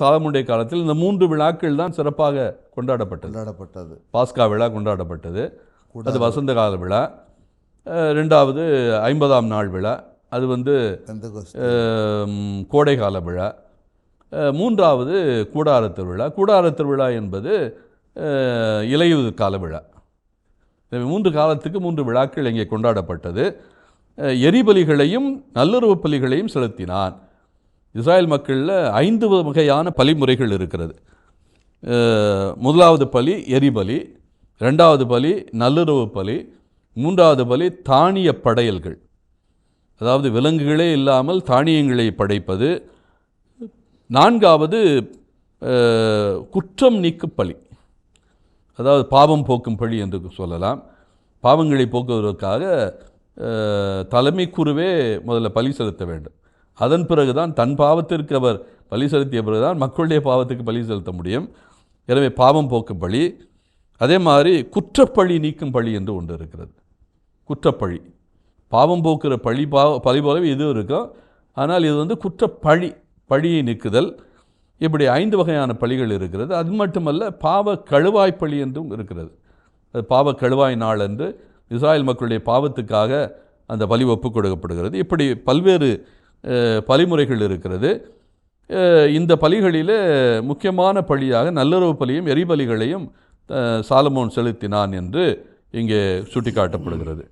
சாலமுடைய காலத்தில் இந்த மூன்று விழாக்கள் தான் சிறப்பாக கொண்டாடப்பட்டது. கொண்டாடப்பட்டது. பாஸ்கா விழா கொண்டாடப்பட்டது. அது வசந்த கால விழா ரெண்டாவது ஐம்பதாம் நாள் விழா. அது வந்து கோடைகால விழா. மூன்றாவது கூடார திருவிழா கூடார திருவிழா என்பது அஹ், இலையுதிர் கால விழா. மூன்று காலத்துக்கு மூன்று விழாக்கள் இங்கே கொண்டாடப்பட்டது. எரிபலிகளையும் நல்லுறவு பலிகளையும் செலுத்தினான். இஸ்ராயல் மக்களில் ஐந்து வகையான பலிமுறைகள் இருக்கிறது. முதலாவது பலி எரிபலி ரெண்டாவது பலி நல்லுறவு பலி மூன்றாவது பலி தானிய படையல்கள். அதாவது விலங்குகளே இல்லாமல் தானியங்களை படைப்பது. நான்காவது குற்றம் நீக்கும் பலி அதாவது பாவம் போக்கும் பழி என்று சொல்லலாம். பாவங்களை போக்குவதற்காக தலைமை குருவே முதல்ல பலி செலுத்த வேண்டும். அதன் பிறகுதான் தன் பாவத்திற்கு அவர் பலி செலுத்திய பிறகுதான் மக்களுடைய பாவத்துக்கு பலி செலுத்த முடியும். எனவே பாவம் போக்கும் பழி அதே மாதிரி குற்றப்பழி நீக்கும் பழி என்று ஒன்று இருக்கிறது. குற்றப்பழி. பாவம் போக்குற பழி பாவ பழி போலவே இது இருக்கும். ஆனால் இது வந்து குற்றப்பழி பழியை நீக்குதல். இப்படி ஐந்து வகையான பழிகள் இருக்கிறது. அது மட்டுமல்ல பாவ கழுவாய் பழி என்றும் இருக்கிறது. அது பாவ கழுவாய் நாள் என்று இஸ்ராயல் மக்களுடைய பாவத்துக்காக அந்த பலி ஒப்புக் கொடுக்கப்படுகிறது. இப்படி பல்வேறு பலிமுறைகள் இருக்கிறது. இந்த பலிகளில் முக்கியமான பலியாக நல்லுறவு பலியும் எரிபலிகளையும் சாலமோன் செலுத்தினான் என்று இங்கே சுட்டிக்காட்டப்படுகிறது.